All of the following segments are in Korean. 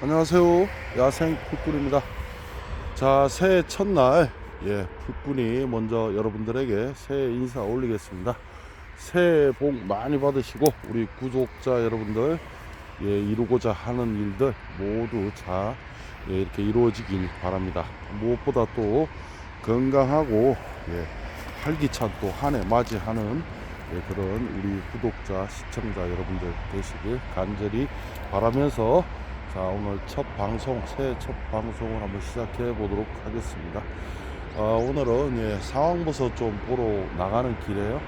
안녕하세요. 야생 풀꾼입니다. 자, 새해 첫날, 예, 풀꾼이 먼저 여러분들에게 새해 인사 올리겠습니다. 새해 복 많이 받으시고, 우리 구독자 여러분들, 예, 이루고자 하는 일들 모두 다 예, 이렇게 이루어지길 바랍니다. 무엇보다 또 건강하고, 예, 활기찬 또 한 해 맞이하는 예, 그런 우리 구독자, 시청자 여러분들 되시길 간절히 바라면서 자 오늘 첫 방송 새해 첫 방송을 한번 시작해 보도록 하겠습니다. 어, 오늘은 예, 상황버섯 좀 보러 나가는 길에요.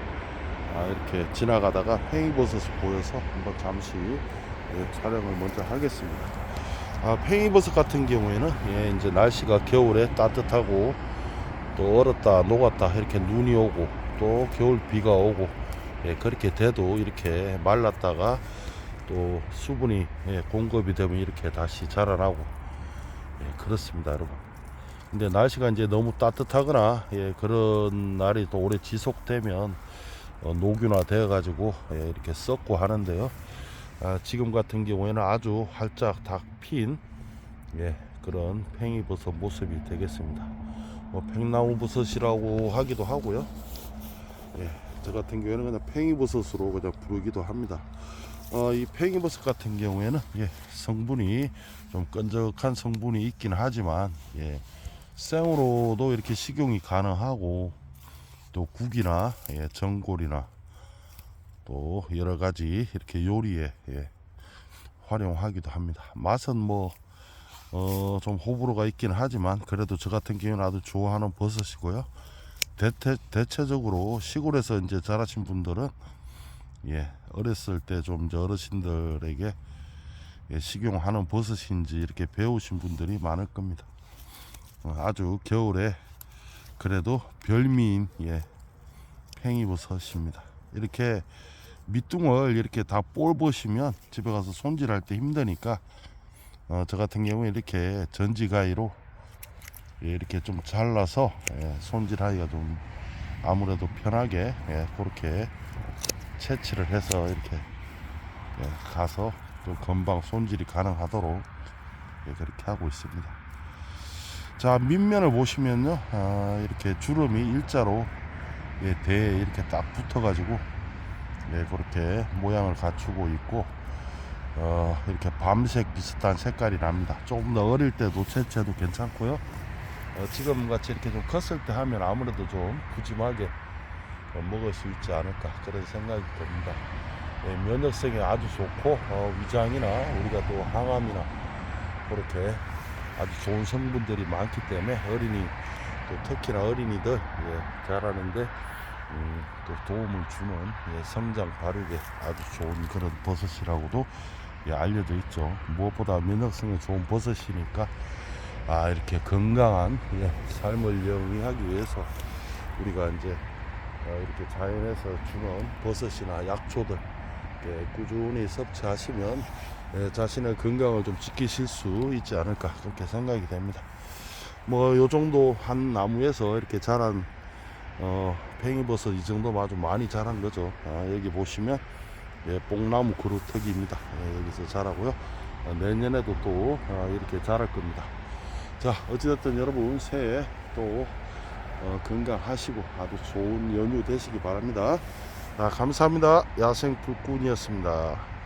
아, 이렇게 지나가다가 팽이버섯이 보여서 한번 잠시 예, 촬영을 먼저 하겠습니다. 아, 팽이버섯 같은 경우에는 예, 이제 날씨가 겨울에 따뜻하고 또 얼었다 녹았다 이렇게 눈이 오고 또 겨울 비가 오고 예, 그렇게 돼도 이렇게 말랐다가 또 수분이 예, 공급이 되면 이렇게 다시 자라나고. 예, 그렇습니다 여러분. 근데 날씨가 이제 너무 따뜻하거나 예, 그런 날이 또 오래 지속되면 어, 녹균화 되어 가지고 예, 이렇게 썩고 하는데요. 아, 지금 같은 경우에는 아주 활짝 닥핀 예, 그런 팽이버섯 모습이 되겠습니다. 뭐 팽나무 버섯이라고 하기도 하고요. 예, 저 같은 경우에는 그냥 팽이버섯으로 그냥 부르기도 합니다 어, 이 팽이버섯 같은 경우에는 예, 성분이 좀 끈적한 성분이 있긴 하지만 예, 생으로도 이렇게 식용이 가능하고 또 국이나 예, 전골이나 또 여러 가지 이렇게 요리에 예, 활용하기도 합니다. 맛은 뭐 어, 좀 호불호가 있긴 하지만 그래도 저 같은 경우는 아주 좋아하는 버섯이고요. 대체, 대체적으로 시골에서 이제 자라신 분들은 예, 어렸을 때 좀 어르신들에게 예, 식용하는 버섯인지 이렇게 배우신 분들이 많을 겁니다. 어, 아주 겨울에 그래도 별미인 예, 팽이버섯입니다. 이렇게 밑둥을 이렇게 다 볼 보시면 집에 가서 손질할 때 힘드니까 어, 저 같은 경우에 이렇게 전지가위로 예, 이렇게 좀 잘라서 예, 손질하기가 좀 아무래도 편하게 예, 그렇게 채취를 해서 이렇게 예, 가서 좀 금방 손질이 가능하도록 예, 그렇게 하고 있습니다. 자 밑면을 보시면요 아, 이렇게 주름이 일자로 예, 대에 이렇게 딱 붙어가지고 예, 그렇게 모양을 갖추고 있고 어, 이렇게 밤색 비슷한 색깔이 납니다. 조금 더 어릴 때도 채취해도 괜찮고요. 어, 지금 같이 이렇게 좀 컸을 때 하면 아무래도 좀 푸짐하게 어, 먹을 수 있지 않을까 그런 생각이 듭니다. 예, 면역성이 아주 좋고 어, 위장이나 우리가 또 항암이나 그렇게 아주 좋은 성분들이 많기 때문에 어린이 또 특히나 어린이들 예, 자라는데 음, 또 도움을 주는 예, 성장 발육에 아주 좋은 그런 버섯이라고도 예, 알려져 있죠. 무엇보다 면역성이 좋은 버섯이니까 아 이렇게 건강한 예, 삶을 영위하기 위해서 우리가 이제 어, 이렇게 자연에서 주는 버섯이나 약초들 예, 꾸준히 섭취하시면 예, 자신의 건강을 좀 지키실 수 있지 않을까 그렇게 생각이 됩니다. 뭐 요 정도 한 나무에서 이렇게 자란 어, 팽이버섯 이 정도면 아주 많이 자란 거죠. 아, 여기 보시면 예, 뽕나무 그루터기입니다. 예, 여기서 자라고요. 어, 내년에도 또 어, 이렇게 자랄 겁니다. 자 어찌됐든 여러분 새해 또 어, 건강하시고 아주 좋은 연휴 되시기 바랍니다. 자, 감사합니다. 야생 불꾼이었습니다.